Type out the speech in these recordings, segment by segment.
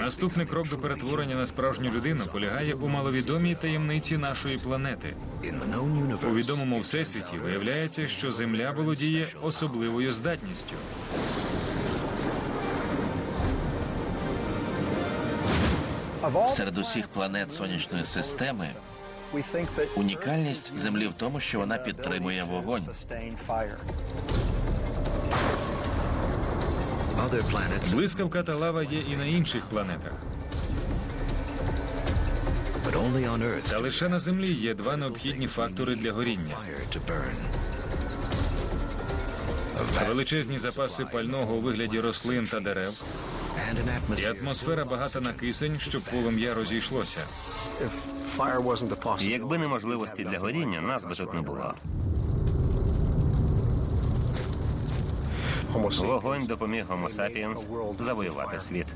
Наступний крок до перетворення на справжню людину полягає у маловідомій таємниці нашої планети. У відомому всесвіті виявляється, що Земля володіє особливою здатністю. Серед усіх планет сонячної системи унікальність Землі в тому, що вона підтримує вогонь. Блискавка та лава є і на інших планетах. but only on Earth Та лише на Землі є два необхідні фактори для горіння: величезні запаси пального у вигляді рослин та дерев, і атмосфера багата на кисень, щоб полум'я розійшлося. Якби не можливості для горіння, нас би тут не було. Вогонь допоміг Homo sapiens завоювати світ.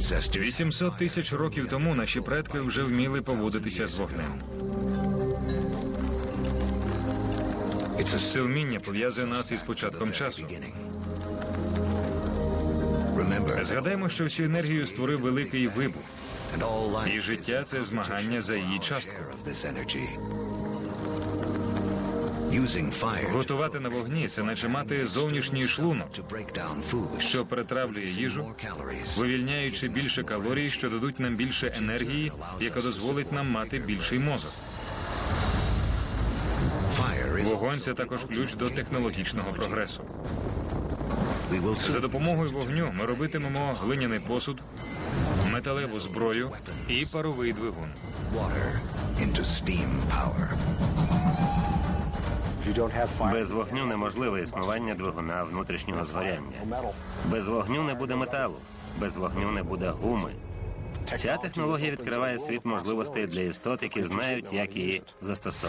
ancestors 800 тисяч років тому наші предки вже вміли поводитися з вогнем. Це вміння пов'язує нас із початком часу. Згадаймо, що всю енергію створив великий вибух, і життя це змагання за її частку. Готувати на вогні це наче мати зовнішній шлунок, що перетравлює їжу, вивільняючи більше калорій, що дадуть нам більше енергії, яка дозволить нам мати більший мозок. Вогонь це також ключ до технологічного прогресу. За допомогою вогню ми робитимемо глиняний посуд, металеву зброю і паровий двигун. Без вогню неможливе існування двигуна внутрішнього згоряння. Без вогню не буде металу, без вогню не буде гуми. Ця технологія відкриває світ можливостей для істот, які знають, як її застосовувати.